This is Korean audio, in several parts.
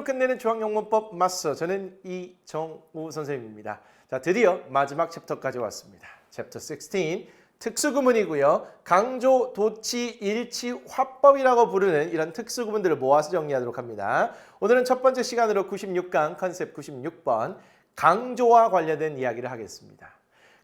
한문으로 끝내는 중앙영문법 마스터 저는 이정우 선생님입니다. 자 드디어 마지막 챕터까지 왔습니다. 챕터 16 특수구문이고요. 강조, 도치, 일치, 화법이라고 부르는 이런 특수구문들을 모아서 정리하도록 합니다. 오늘은 첫 번째 시간으로 96강 컨셉 96번 강조와 관련된 이야기를 하겠습니다.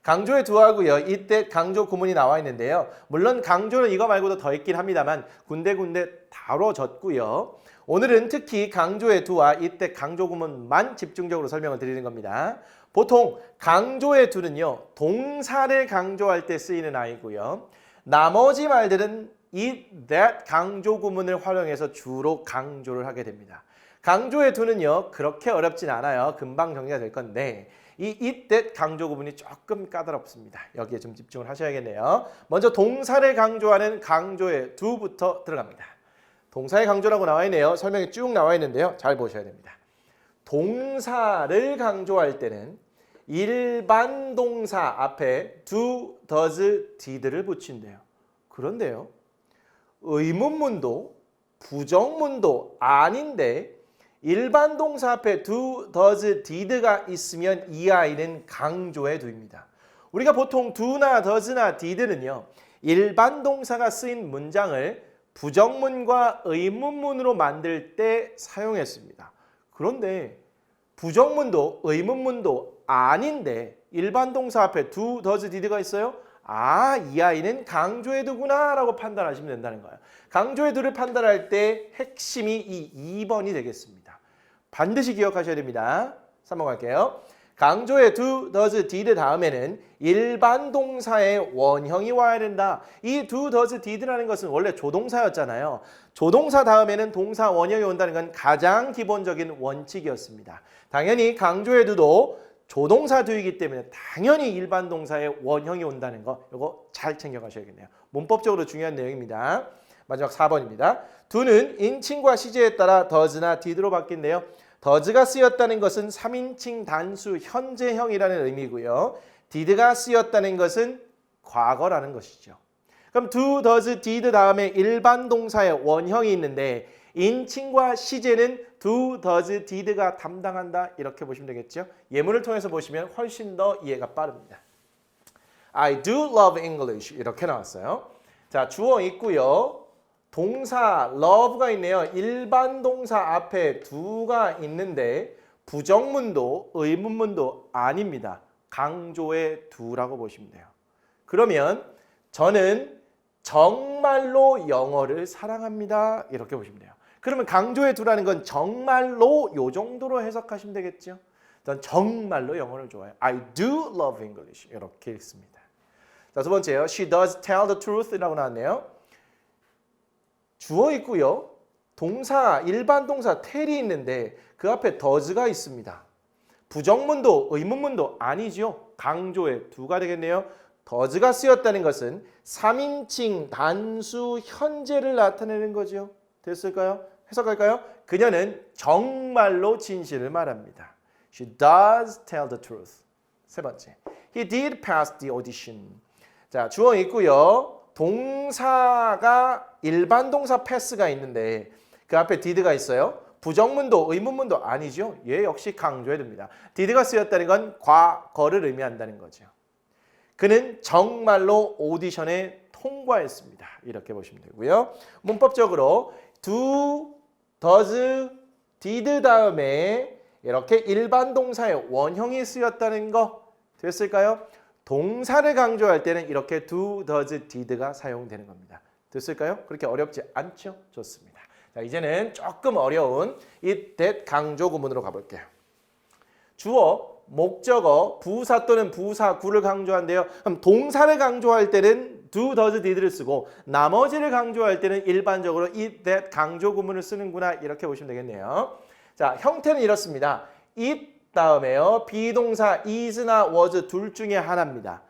강조에 두하고요. 이때 강조 구문이 나와 있는데요. 물론 강조는 이거 말고도 더 있긴 합니다만 군데군데 다뤄졌고요. 오늘은 특히 강조의 두와 이때 강조 구문만 집중적으로 설명을 드리는 겁니다. 보통 강조의 두는요. 동사를 강조할 때 쓰이는 아이고요. 나머지 말들은 이 that 강조 구문을 활용해서 주로 강조를 하게 됩니다. 강조의 두는요. 그렇게 어렵진 않아요. 금방 정리가 될 건데 이 이때 강조 구문이 조금 까다롭습니다. 여기에 좀 집중을 하셔야겠네요. 먼저 동사를 강조하는 강조의 두부터 들어갑니다. 동사의 강조라고 나와 있네요. 설명이 쭉 나와 있는데요. 잘 보셔야 됩니다. 동사를 강조할 때는 일반 동사 앞에 do, does, did를 붙인대요. 그런데요. 의문문도 부정문도 아닌데 일반 동사 앞에 do, does, did가 있으면 이 아이는 강조해 두입니다. 우리가 보통 do나 does나 did는요. 일반 동사가 쓰인 문장을 부정문과 의문문으로 만들 때 사용했습니다. 그런데 부정문도 의문문도 아닌데 일반 동사 앞에 do, does, did가 있어요? 아, 이 아이는 강조해 두구나 라고 판단하시면 된다는 거예요. 강조해 두를 판단할 때 핵심이 이 2번이 되겠습니다. 반드시 기억하셔야 됩니다. 3번 갈게요. 강조의 do, does, did 다음에는 일반 동사의 원형이 와야 된다. 이 do, does, did라는 것은 원래 조동사였잖아요. 조동사 다음에는 동사 원형이 온다는 건 가장 기본적인 원칙이었습니다. 당연히 강조의 do도 조동사 do이기 때문에 당연히 일반 동사의 원형이 온다는 거 이거 잘 챙겨가셔야겠네요. 문법적으로 중요한 내용입니다. 마지막 4번입니다. do는 인칭과 시제에 따라 does나 did로 바뀐대요. 더즈가 쓰였다는 것은 3인칭 단수 현재형이라는 의미고요. did가 쓰였다는 것은 과거라는 것이죠. 그럼 do, does, did 다음에 일반 동사의 원형이 있는데 인칭과 시제는 do, does, did가 담당한다 이렇게 보시면 되겠죠. 예문을 통해서 보시면 훨씬 더 이해가 빠릅니다. I do love English 이렇게 나왔어요. 자 주어 있고요. 동사 love가 있네요. 일반 동사 앞에 두가 있는데 부정문도 의문문도 아닙니다. 강조의 두라고 보시면 돼요. 그러면 저는 정말로 영어를 사랑합니다. 이렇게 보시면 돼요. 그러면 강조의 두라는 건 정말로 요 정도로 해석하시면 되겠죠. 전 정말로 영어를 좋아해요. I do love English. 이렇게 읽습니다. 자, 두 번째요. She does tell the truth라고 나왔네요. 주어 있고요. 동사 일반 동사 텔이 있는데 그 앞에 does가 있습니다. 부정문도 의문문도 아니지요. 강조의 두가 되겠네요. does가 쓰였다는 것은 3인칭 단수 현재를 나타내는 거죠. 됐을까요? 해석할까요? 그녀는 정말로 진실을 말합니다. She does tell the truth. 세 번째. He did pass the audition. 자, 주어 있고요. 동사가 일반 동사 패스가 있는데 그 앞에 did가 있어요. 부정문도 의문문도 아니죠. 얘 역시 강조해야 됩니다. did가 쓰였다는 건 과거를 의미한다는 거죠. 그는 정말로 오디션에 통과했습니다. 이렇게 보시면 되고요. 문법적으로 do, does, did 다음에 이렇게 일반 동사의 원형이 쓰였다는 거 됐을까요? 동사를 강조할 때는 이렇게 do, does, did가 사용되는 겁니다. 됐을까요? 그렇게 어렵지 않죠? 좋습니다. 자, 이제는 조금 어려운 이 that 강조 구문으로 가볼게요. 주어, 목적어, 부사 또는 부사구를 강조한대요. 그럼 동사를 강조할 때는 do, does, did를 쓰고 나머지를 강조할 때는 일반적으로 이 that 강조 구문을 쓰는구나 이렇게 보시면 되겠네요. 자, 형태는 이렇습니다. it 다음에요. 비동사 is나 was 둘 중에 하나입니다.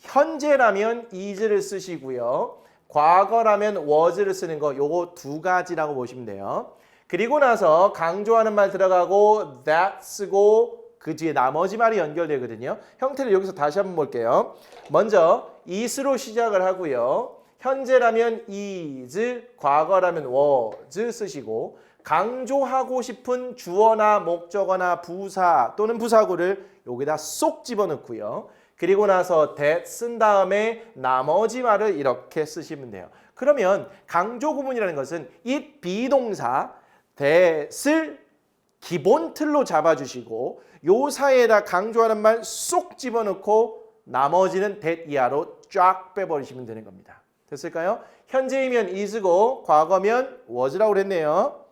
현재라면 is를 쓰시고요. 과거라면 was를 쓰는 거 요거 두 가지라고 보시면 돼요. 그리고 나서 강조하는 말 들어가고 that 쓰고 그 뒤에 나머지 말이 연결되거든요. 형태를 여기서 다시 한번 볼게요. 먼저 is로 시작을 하고요. 현재라면 is, 과거라면 was 쓰시고 강조하고 싶은 주어나 목적어나 부사 또는 부사구를 여기다 쏙 집어넣고요. 그리고 나서 that 쓴 다음에 나머지 말을 이렇게 쓰시면 돼요. 그러면 강조 구문이라는 것은 it 비동사 that을 기본 틀로 잡아주시고 요 사이에다 강조하는 말 쏙 집어넣고 나머지는 that 이하로 쫙 빼버리시면 되는 겁니다. 됐을까요? 현재이면 is고 과거면 was라고 그랬네요.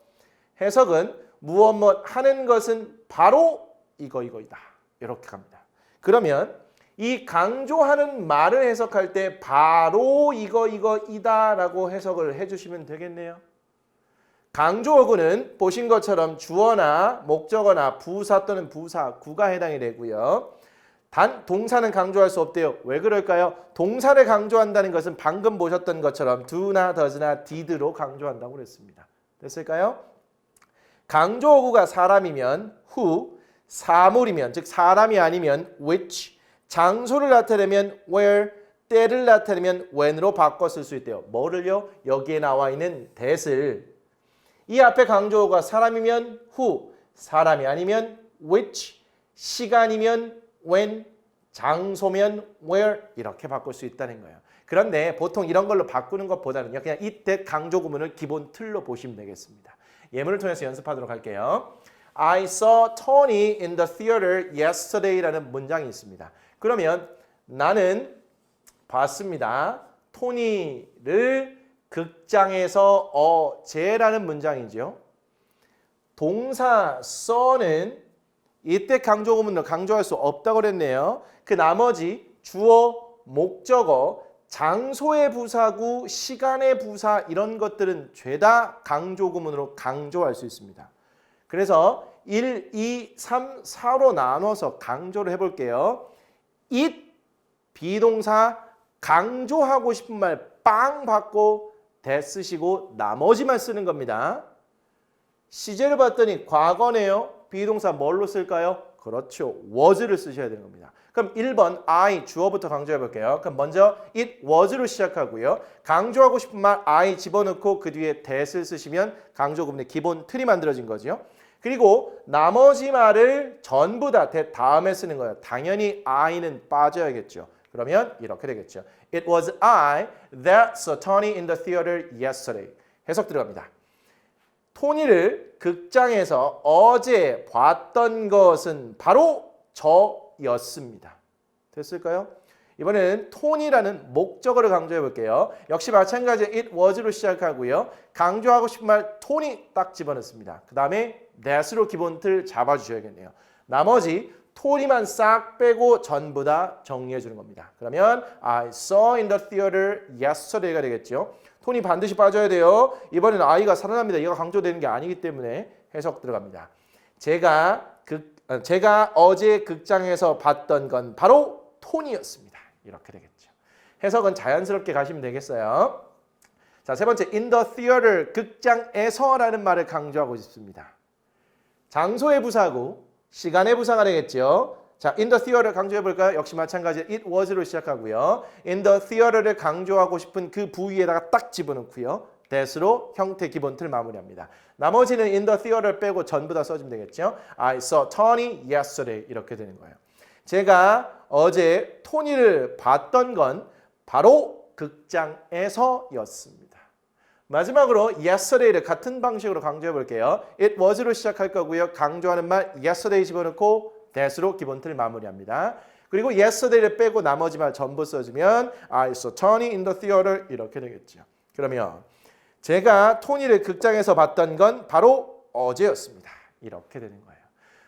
해석은 무엇 무엇 하는 것은 바로 이거 이거이다. 이렇게 갑니다. 그러면 이 강조하는 말을 해석할 때 바로 이거 이거이다라고 해석을 해주시면 되겠네요. 강조어구는 보신 것처럼 주어나 목적어나 부사 또는 부사 구가 해당이 되고요. 단 동사는 강조할 수 없대요. 왜 그럴까요? 동사를 강조한다는 것은 방금 보셨던 것처럼 do나 does나 did로 강조한다고 그랬습니다. 됐을까요? 강조어구가 사람이면 who, 사물이면 즉 사람이 아니면 which, 장소를 나타내면 where, 때를 나타내면 when으로 바꿔 쓸 수 있대요. 뭐를요? 여기에 나와 있는 that을 이 앞에 강조어가 사람이면 who, 사람이 아니면 which, 시간이면 when, 장소면 where 이렇게 바꿀 수 있다는 거예요. 그런데 보통 이런 걸로 바꾸는 것보다는요. 그냥 이때 강조 구문을 기본 틀로 보시면 되겠습니다. 예문을 통해서 연습하도록 할게요. I saw Tony in the theater yesterday라는 문장이 있습니다. 그러면 나는 봤습니다. 토니를 극장에서 어제라는 문장이죠. 동사 saw는 이때 강조 구문을 강조할 수 없다고 그랬네요. 그 나머지 주어, 목적어, 장소의 부사구, 시간의 부사 이런 것들은 죄다 강조 구문으로 강조할 수 있습니다. 그래서 1, 2, 3, 4로 나눠서 강조를 해볼게요. It 비동사 강조하고 싶은 말 빵 받고 대 쓰시고 나머지만 쓰는 겁니다. 시제를 봤더니 과거네요. 비동사 뭘로 쓸까요? 그렇죠. was를 쓰셔야 되는 겁니다. 그럼 1번 I 주어부터 강조해 볼게요. 그럼 먼저 it was로 시작하고요. 강조하고 싶은 말 I 집어넣고 그 뒤에 that을 쓰시면 강조 구문의 기본 틀이 만들어진 거죠. 그리고 나머지 말을 전부 다 다음에 쓰는 거예요. 당연히 I는 빠져야겠죠. 그러면 이렇게 되겠죠. It was I that saw Tony in the theater yesterday. 해석 들어갑니다. 토니를 극장에서 어제 봤던 것은 바로 저였습니다. 됐을까요? 이번에는 토니라는 목적어를 강조해 볼게요. 역시 마찬가지 it was로 시작하고요. 강조하고 싶은 말 토니 딱 집어넣습니다. 그 다음에 that으로 기본 틀 잡아주셔야겠네요. 나머지 토니만 싹 빼고 전부 다 정리해 주는 겁니다. 그러면 I saw in the theater yesterday가 되겠죠. 톤이 반드시 빠져야 돼요. 이번에는 아이가 살아납니다. 이가 강조되는 게 아니기 때문에 해석 들어갑니다. 제가 극, 어, 제가 어제 극장에서 봤던 건 바로 톤이었습니다. 이렇게 되겠죠. 해석은 자연스럽게 가시면 되겠어요. 자, 세 번째 in the theater 극장에서라는 말을 강조하고 싶습니다. 장소의 부사고 시간의 부사가 되겠죠. 자, in the theater 강조해 볼까요? 역시 마찬가지 it was로 시작하고요. in the theater를 강조하고 싶은 그 부위에다가 딱 집어넣고요. that으로 형태 기본 틀 마무리합니다. 나머지는 in the theater 빼고 전부 다 써주면 되겠죠. I saw Tony yesterday 이렇게 되는 거예요. 제가 어제 토니를 봤던 건 바로 극장에서였습니다. 마지막으로 yesterday를 같은 방식으로 강조해 볼게요. it was로 시작할 거고요. 강조하는 말 yesterday 집어넣고 that으로 기본 틀 마무리합니다. 그리고 yesterday를 빼고 나머지 말 전부 써주면 I saw Tony in the theater 이렇게 되겠죠. 그러면 제가 토니를 극장에서 봤던 건 바로 어제였습니다. 이렇게 되는 거예요.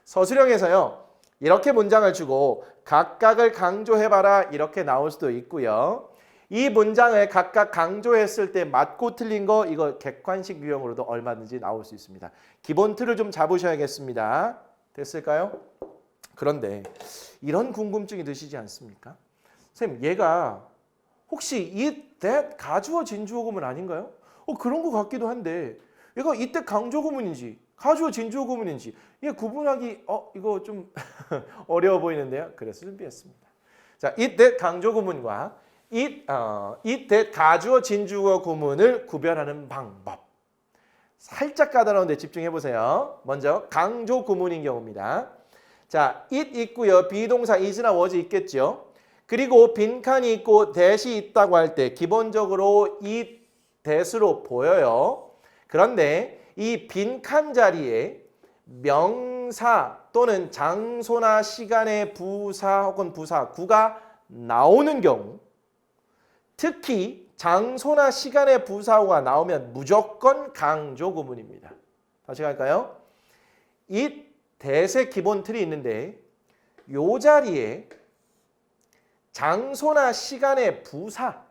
서술형에서요. 이렇게 문장을 주고 각각을 강조해봐라 이렇게 나올 수도 있고요. 이 문장을 각각 강조했을 때 맞고 틀린 거 이거 객관식 유형으로도 얼마든지 나올 수 있습니다. 기본 틀을 좀 잡으셔야겠습니다. 됐을까요? 그런데 이런 궁금증이 드시지 않습니까? 선생님 얘가 혹시 이 that 가주어 진주어 구문 아닌가요? 어 그런 것 같기도 한데 얘가 이때 강조 구문인지 가주어 진주어 구문인지 이게 구분하기 어 이거 좀 어려워 보이는데요. 그래서 준비했습니다. 자, it that 강조 구문과 it 어 that 가주어 진주어 구문을 구별하는 방법. 살짝 까다로운데 집중해 보세요. 먼저 강조 구문인 경우입니다. 자, it 있고요. 비동사 is나 was 있겠죠. 그리고 빈칸이 있고 that이 있다고 할 때 기본적으로 it that으로 보여요. 그런데 이 빈칸 자리에 명사 또는 장소나 시간의 부사 혹은 부사 구가 나오는 경우 특히 장소나 시간의 부사구가 나오면 무조건 강조 구문입니다. 다시 갈까요? 이 대세 기본 틀이 있는데 요 자리에 장소나 시간의 부사,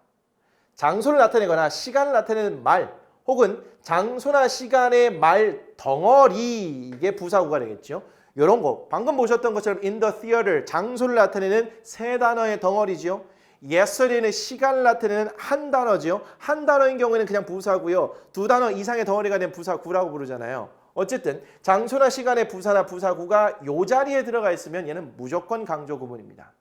장소를 나타내거나 시간을 나타내는 말 혹은 장소나 시간의 말 덩어리 이게 부사구가 되겠죠. 이런 거 방금 보셨던 것처럼 in the theater 장소를 나타내는 세 단어의 덩어리지요. yesterday는 시간을 나타내는 한 단어지요. 한 단어인 경우에는 그냥 부사고요. 두 단어 이상의 덩어리가 된 부사구라고 부르잖아요. 어쨌든 장소나 시간의 부사나 부사구가 요 자리에 들어가 있으면 얘는 무조건 강조 구문입니다.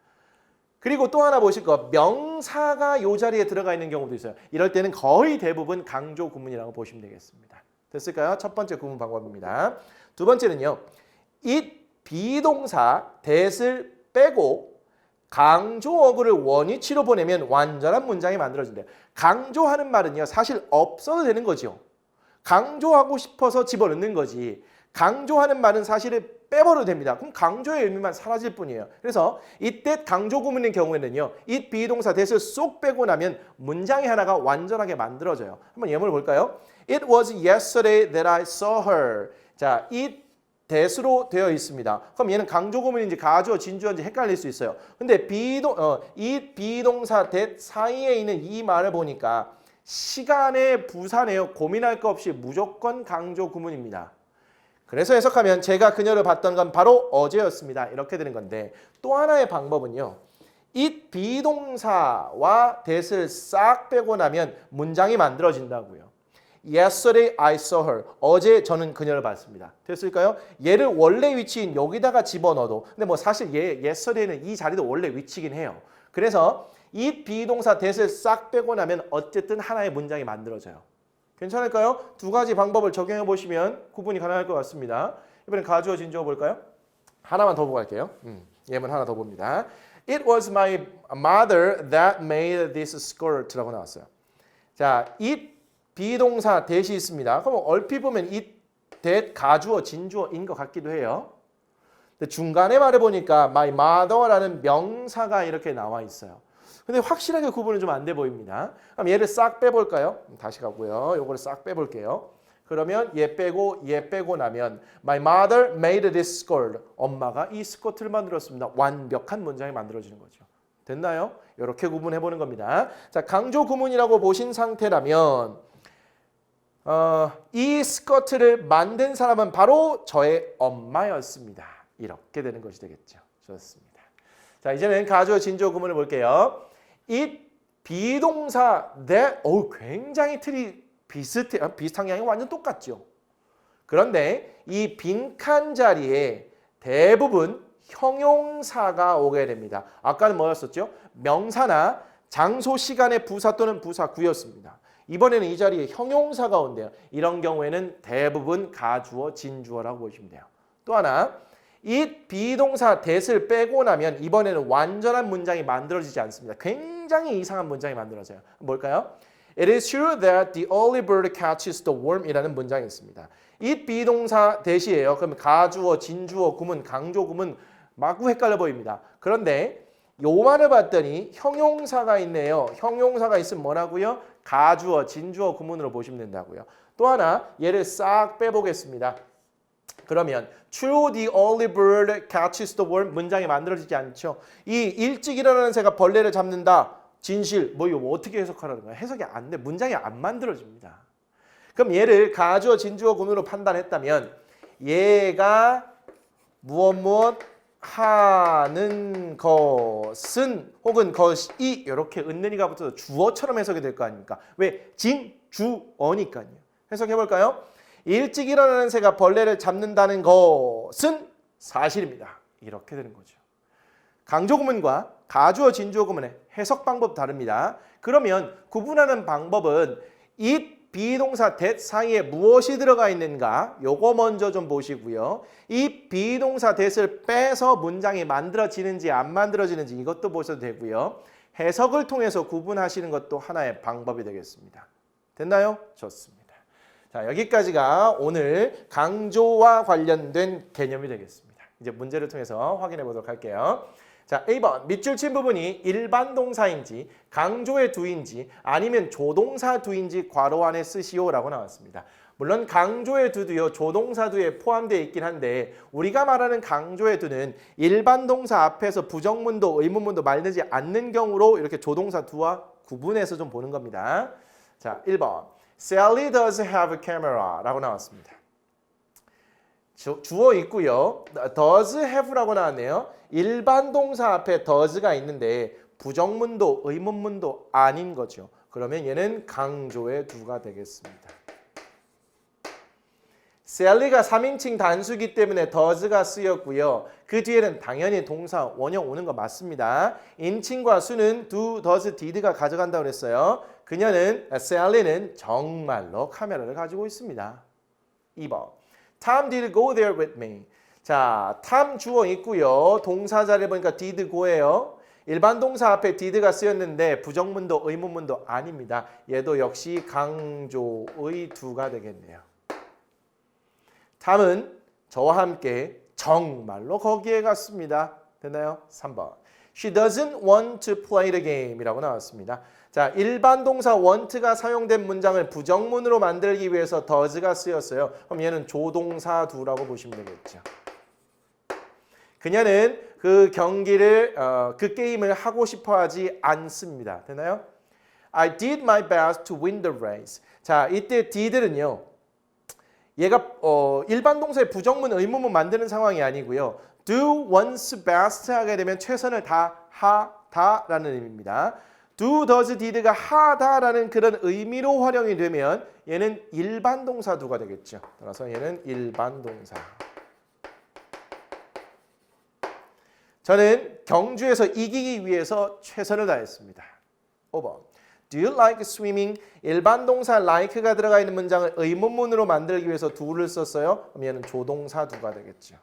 그리고 또 하나 보실 거 명사가 요 자리에 들어가 있는 경우도 있어요. 이럴 때는 거의 대부분 강조 구문이라고 보시면 되겠습니다. 됐을까요? 첫 번째 구문 방법입니다. 두 번째는요. it 비동사 that을 빼고 강조어구를 원위치로 보내면 완전한 문장이 만들어진대요. 강조하는 말은요. 사실 없어도 되는 거죠. 강조하고 싶어서 집어넣는 거지. 강조하는 말은 사실은 빼버려도 됩니다. 그럼 강조의 의미만 사라질 뿐이에요. 그래서 이때 강조 구문인 경우에는요. 이 비동사 that을 쏙 빼고 나면 문장이 하나가 완전하게 만들어져요. 한번 예문을 볼까요? It was yesterday that I saw her. 자, it that으로 되어 있습니다. 그럼 얘는 강조 구문인지 가주어 진주어인지 헷갈릴 수 있어요. 근데 비동 어, 이 비동사 that 사이에 있는 이 말을 보니까 시간의 부사네요. 고민할 거 없이 무조건 강조 구문입니다. 그래서 해석하면 제가 그녀를 봤던 건 바로 어제였습니다. 이렇게 되는 건데 또 하나의 방법은요. 이 비동사와 that을 싹 빼고 나면 문장이 만들어진다고요. Yesterday I saw her. 어제 저는 그녀를 봤습니다. 됐을까요? 얘를 원래 위치인 여기다가 집어넣어도 근데 뭐 사실 얘 yesterday는 이 자리도 원래 위치긴 해요. 그래서 이 비동사 that을 싹 빼고 나면 어쨌든 하나의 문장이 만들어져요. 괜찮을까요? 두 가지 방법을 적용해 보시면 구분이 가능할 것 같습니다. 이번엔 가주어 진주어 볼까요? 하나만 더 보고 갈게요. 음, 예문 하나 더 봅니다. It was my mother that made this skirt라고 나왔어요. 자, it 비동사 that이 있습니다. 그럼 얼핏 보면 it that 가주어 진주어인 것 같기도 해요. 근데 중간에 말해 보니까 my mother라는 명사가 이렇게 나와 있어요. 근데 확실하게 구분은 좀 안 돼 보입니다. 그럼 얘를 싹 빼볼까요? 다시 가고요. 요거를 싹 빼볼게요. 그러면 얘 빼고 얘 빼고 나면 My mother made this skirt. 엄마가 이 스커트를 만들었습니다. 완벽한 문장이 만들어지는 거죠. 됐나요? 이렇게 구분해 보는 겁니다. 자, 강조 구문이라고 보신 상태라면 어, 이 스커트를 만든 사람은 바로 저의 엄마였습니다. 이렇게 되는 것이 되겠죠. 좋습니다. 자, 이제는 가주어 진주어 구문을 볼게요. 이 비동사 that 어 굉장히 틀이 비슷해 아, 비슷한 게 아니고 완전 똑같죠. 그런데 이 빈칸 자리에 대부분 형용사가 오게 됩니다. 아까는 뭐였었죠? 명사나 장소 시간의 부사 또는 부사구였습니다. 이번에는 이 자리에 형용사가 온대요. 이런 경우에는 대부분 가주어 진주어라고 보시면 돼요. 또 하나 이 비동사 that을 빼고 나면 이번에는 완전한 문장이 만들어지지 않습니다. 굉장히 이상한 문장이 만들어져요. 뭘까요? It is true that the early bird catches the worm이라는 문장이 있습니다. 이 비동사 that이에요. 그럼 가주어, 진주어, 구문, 강조 구문 마구 헷갈려 보입니다. 그런데 요 말을 봤더니 형용사가 있네요. 형용사가 있으면 뭐라고요? 가주어, 진주어, 구문으로 보시면 된다고요. 또 하나 얘를 싹 빼보겠습니다. 그러면 true the early bird catches the worm 문장이 만들어지지 않죠. 이 일찍 일어나는 새가 벌레를 잡는다. 진실 뭐 이거 뭐 어떻게 해석하라는 거야? 해석이 안 돼. 문장이 안 만들어집니다. 그럼 얘를 가주어 진주어 구문으로 판단했다면 얘가 무엇 무엇 하는 것은 혹은 것이 이렇게 은는이가 붙어서 주어처럼 해석이 될 거 아닙니까? 왜 진주어니까요. 해석해 볼까요? 일찍 일어나는 새가 벌레를 잡는다는 것은 사실입니다. 이렇게 되는 거죠. 강조 구문과 가주어 진주어 구문의 해석 방법 다릅니다. 그러면 구분하는 방법은 이 비동사 that 사이에 무엇이 들어가 있는가? 요거 먼저 좀 보시고요. 이 비동사 that을 빼서 문장이 만들어지는지 안 만들어지는지 이것도 보셔도 되고요. 해석을 통해서 구분하시는 것도 하나의 방법이 되겠습니다. 됐나요? 좋습니다. 자, 여기까지가 오늘 강조와 관련된 개념이 되겠습니다. 이제 문제를 통해서 확인해 보도록 할게요. 자, 1번 밑줄 친 부분이 일반 동사인지 강조의 두인지 아니면 조동사 두인지 괄호 안에 쓰시오라고 나왔습니다. 물론 강조의 두도요 조동사 두에 포함되어 있긴 한데 우리가 말하는 강조의 두는 일반 동사 앞에서 부정문도 의문문도 말리지 않는 경우로 이렇게 조동사 두와 구분해서 좀 보는 겁니다. 자, 1번 Sally does have a camera 라고 나왔습니다. 주, 주어 있고요. does have라고 나왔네요. 일반 동사 앞에 does가 있는데 부정문도 의문문도 아닌 거죠. 그러면 얘는 강조의 두가 되겠습니다. 셀리가 3인칭 단수기 때문에 does가 쓰였고요. 그 뒤에는 당연히 동사 원형 오는 거 맞습니다. 인칭과 수는 do, does, did가 가져간다고 그랬어요. 그녀는 셀리는 정말로 카메라를 가지고 있습니다. 2번 Tom did go there with me. 자, Tom 주어 있고요. 동사 자리에 보니까 did go예요. 일반 동사 앞에 did가 쓰였는데 부정문도 의문문도 아닙니다. 얘도 역시 강조의 두가 되겠네요. 탐은 저와 함께 정말로 거기에 갔습니다. 됐나요? 3번. She doesn't want to play the game이라고 나왔습니다. 자, 일반 동사 want가 사용된 문장을 부정문으로 만들기 위해서 does가 쓰였어요. 그럼 얘는 조동사 두라고 보시면 되겠죠. 그녀는 그 경기를 어, 그 게임을 하고 싶어 하지 않습니다. 되나요? I did my best to win the race. 자, 이때 did는요. 얘가 어, 일반 동사의 부정문 의문문 만드는 상황이 아니고요. do one's best 하게 되면 최선을 다하다라는 의미입니다. Do, does, did가 하다라는 그런 의미로 활용이 되면 얘는 일반 동사 두가 되겠죠. 따라서 얘는 일반 동사. 저는 경주에서 이기기 위해서 최선을 다했습니다. 5번. Do you like swimming? 일반 동사 like가 들어가 있는 문장을 의문문으로 만들기 위해서 do를 썼어요. 얘는 조동사 do가 되겠죠.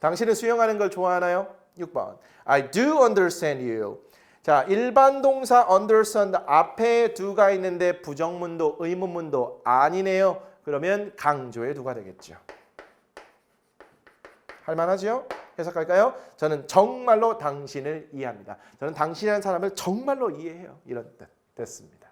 당신은 수영하는 걸 좋아하나요? 6번. I do understand you. 자, 일반 동사 understand 앞에 do가 있는데 부정문도 의문문도 아니네요. 그러면 강조의 do가 되겠죠. 할 만하죠? 해석할까요? 저는 정말로 당신을 이해합니다. 저는 당신이라는 사람을 정말로 이해해요. 이런 뜻 됐습니다.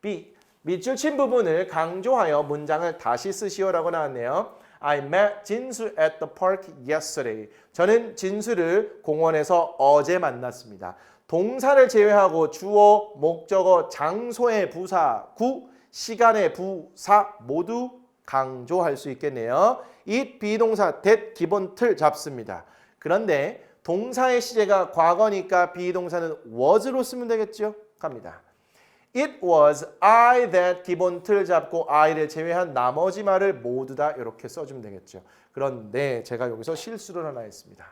B. 밑줄 친 부분을 강조하여 문장을 다시 쓰시오라고 나왔네요. I met 진수 at the park yesterday. 저는 진수를 공원에서 어제 만났습니다. 동사를 제외하고 주어, 목적어, 장소의 부사, 구, 시간의 부사 모두 강조할 수 있겠네요. 이 비동사 that 기본 틀 잡습니다. 그런데 동사의 시제가 과거니까 비동사는 was로 쓰면 되겠죠? 갑니다. It was I that 기본 틀 잡고 I를 제외한 나머지 말을 모두 다 이렇게 써주면 되겠죠. 그런데 제가 여기서 실수를 하나 했습니다.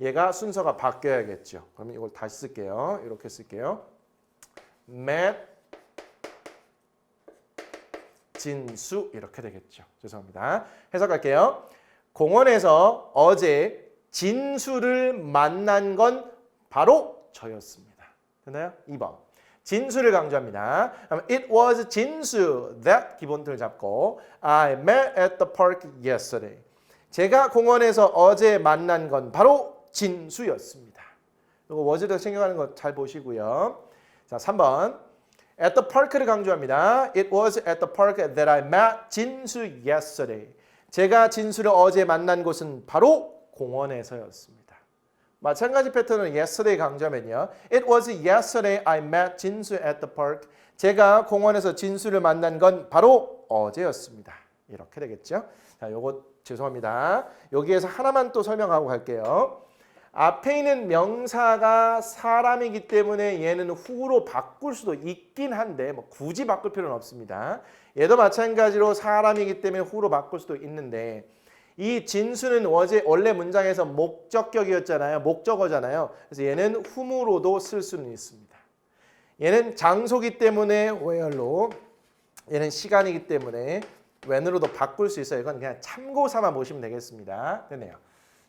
얘가 순서가 바뀌어야겠죠. 그러면 이걸 다시 쓸게요. 이렇게 쓸게요. met 진수 이렇게 되겠죠. 죄송합니다. 해석할게요. 공원에서 어제 진수를 만난 건 바로 저였습니다. 됐나요? 2번. 진수를 강조합니다. It was 진수 that 기본틀 잡고 I met at the park yesterday. 제가 공원에서 어제 만난 건 바로 진수였습니다. 이거 was를 챙겨가는 거 잘 보시고요. 자, 3번. At the park를 강조합니다. It was at the park that I met 진수 yesterday. 제가 진수를 어제 만난 곳은 바로 공원에서였습니다. 마찬가지 패턴은 yesterday 강조하면요. It was yesterday I met 진수 at the park. 제가 공원에서 진수를 만난 건 바로 어제였습니다. 이렇게 되겠죠? 자, 요거 죄송합니다. 여기에서 하나만 또 설명하고 갈게요. 앞에 있는 명사가 사람이기 때문에 얘는 후로 바꿀 수도 있긴 한데 뭐 굳이 바꿀 필요는 없습니다. 얘도 마찬가지로 사람이기 때문에 후로 바꿀 수도 있는데 이 진수는 원래 문장에서 목적격이었잖아요. 목적어잖아요. 그래서 얘는 후무로도 쓸 수는 있습니다. 얘는 장소기 때문에 where로 얘는 시간이기 때문에 when으로도 바꿀 수 있어요. 이건 그냥 참고 삼아 보시면 되겠습니다. 됐네요.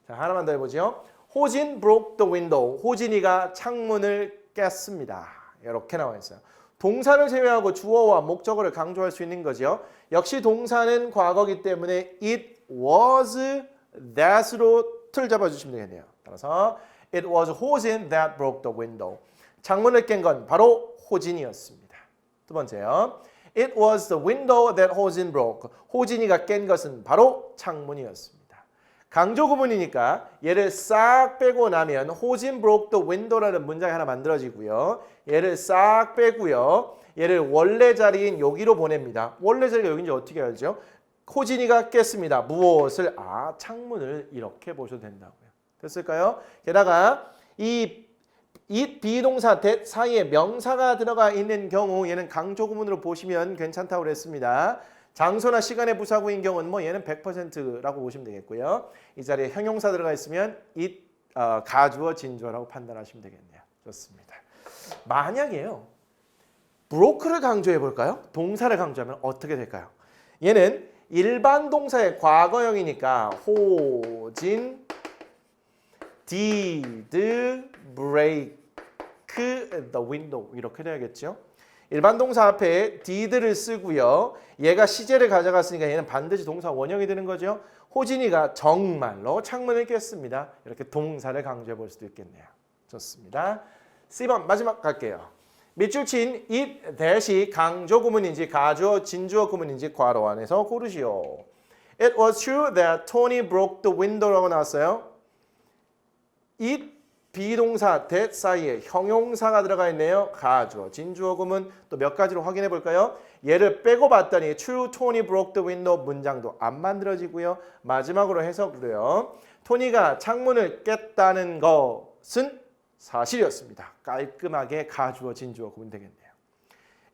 자, 하나만 더 해보죠. 호진 broke the window. 호진이가 창문을 깼습니다. 이렇게 나와 있어요. 동사를 제외하고 주어와 목적어를 강조할 수 있는 거죠. 역시 동사는 과거기 때문에 it was that으로 틀 잡아주시면 되겠네요. 따라서 it was 호진 that broke the window. 창문을 깬 건 바로 호진이었습니다. 두 번째요. It was the window that 호진 broke. 호진이가 깬 것은 바로 창문이었습니다. 강조 구문이니까 얘를 싹 빼고 나면 호진 broke the window라는 문장이 하나 만들어지고요. 얘를 싹 빼고요. 얘를 원래 자리인 여기로 보냅니다. 원래 자리가 여기인지 어떻게 알죠? 호진이가 깼습니다. 무엇을? 아, 창문을 이렇게 보셔도 된다고요. 됐을까요? 게다가 이 이 비동사 that 사이에 명사가 들어가 있는 경우 얘는 강조 구문으로 보시면 괜찮다고 그랬습니다. 장소나 시간의 부사구인 경우는 뭐 얘는 100%라고 보시면 되겠고요. 이 자리에 형용사 들어가 있으면 it 어, 가주어 진주어라고 판단하시면 되겠네요. 좋습니다. 만약에요. broke를 강조해 볼까요? 동사를 강조하면 어떻게 될까요? 얘는 일반 동사의 과거형이니까 호진 did break the window 이렇게 돼야겠죠. 일반 동사 앞에 did를 쓰고요. 얘가 시제를 가져갔으니까 얘는 반드시 동사 원형이 되는 거죠. 호진이가 정말로 창문을 깼습니다. 이렇게 동사를 강조해 볼 수도 있겠네요. 좋습니다. C번 마지막 갈게요. 밑줄 친 it 대시 강조 구문인지 가주어 진주어 구문인지 괄호 안에서 고르시오. It was true that Tony broke the window라고 나왔어요. it 비동사 that 사이에 형용사가 들어가 있네요. 가주어, 진주어 구문 또몇 가지로 확인해 볼까요? 얘를 빼고 봤더니 true Tony broke the window 문장도 안 만들어지고요. 마지막으로 해석으로요. 토니가 창문을 깼다는 것은 사실이었습니다. 깔끔하게 가주어, 진주어 구문 되겠네요.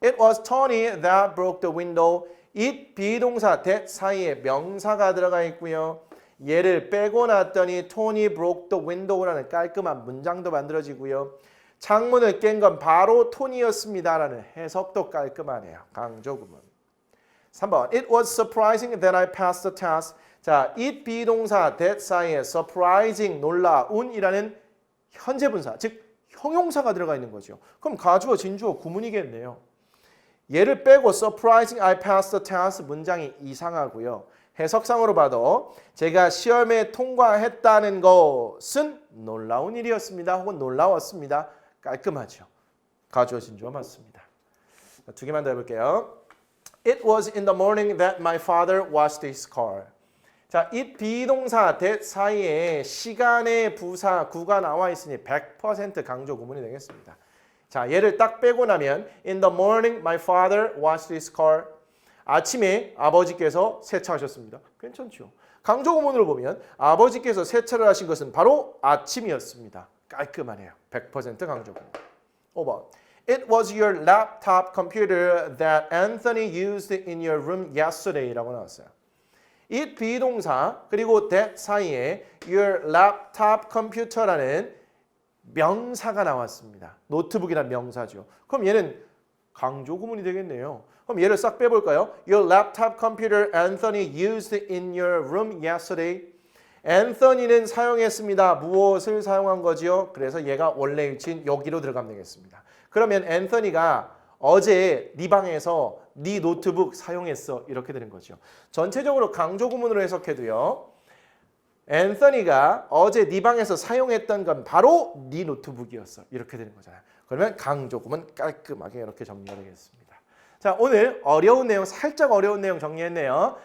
It was Tony that broke the window. it 비동사 that 사이에 명사가 들어가 있고요. 얘를 빼고 났더니 토니 broke the window라는 깔끔한 문장도 만들어지고요. 창문을 깬 건 바로 토니였습니다라는 해석도 깔끔하네요. 강조 구문. 3번 It was surprising that I passed the test. 자, it 비동사 that 사이에 surprising 놀라운이라는 현재 분사, 즉 형용사가 들어가 있는 거죠. 그럼 가주어, 진주어, 구문이겠네요. 얘를 빼고 surprising I passed the test 문장이 이상하고요. 해석상으로 봐도 제가 시험에 통과했다는 것은 놀라운 일이었습니다. 혹은 놀라웠습니다. 깔끔하죠. 가주어 진주어 맞습니다. 두 개만 더 해볼게요. It was in the morning that my father washed his car. 자, 이 비동사 that 사이에 시간의 부사 구가 나와 있으니 100% 강조 구문이 되겠습니다. 자, 얘를 딱 빼고 나면 in the morning my father washed his car. 아침에 아버지께서 세차하셨습니다. 괜찮죠? 강조 구문으로 보면 아버지께서 세차를 하신 것은 바로 아침이었습니다. 깔끔하네요. 100% 강조 구문. 5번. It was your laptop computer that Anthony used in your room yesterday라고 나왔어요. it 비동사 그리고 that 사이에 your laptop computer라는 명사가 나왔습니다. 노트북이란 명사죠. 그럼 얘는 강조 구문이 되겠네요. 그럼 얘를 싹 빼볼까요? Your laptop computer Anthony used in your room yesterday. 앤서니는 사용했습니다. 무엇을 사용한 거지요? 그래서 얘가 원래 위치인 여기로 들어가면 되겠습니다. 그러면 앤서니가 어제 네 방에서 네 노트북 사용했어 이렇게 되는 거죠. 전체적으로 강조 구문으로 해석해도요. 앤서니가 어제 네 방에서 사용했던 건 바로 네 노트북이었어 이렇게 되는 거잖아요. 그러면 강조 구문 깔끔하게 이렇게 정리가 되겠습니다. 자 오늘 어려운 내용 살짝 어려운 내용 정리했네요.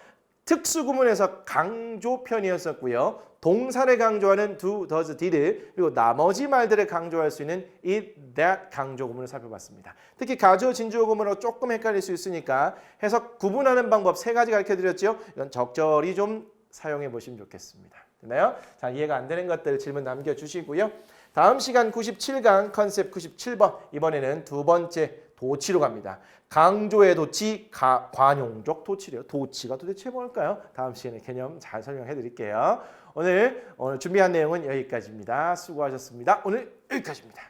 특수 구문에서 강조편이었었고요. 동사를 강조하는 do, does, did 그리고 나머지 말들을 강조할 수 있는 it, that 강조 구문을 살펴봤습니다. 특히 가주어, 진주어 구문으로 조금 헷갈릴 수 있으니까 해석 구분하는 방법 세 가지 가르쳐 드렸죠. 이건 적절히 좀 사용해 보시면 좋겠습니다. 됐나요? 자, 이해가 안 되는 것들 질문 남겨 주시고요. 다음 시간 97강 컨셉 97번 이번에는 두 번째 도치로 갑니다. 강조의 도치, 가, 관용적 도치래요. 도치가 도대체 뭘까요? 다음 시간에 개념 잘 설명해 드릴게요. 오늘 오늘 준비한 내용은 여기까지입니다. 수고하셨습니다. 오늘 여기까지입니다.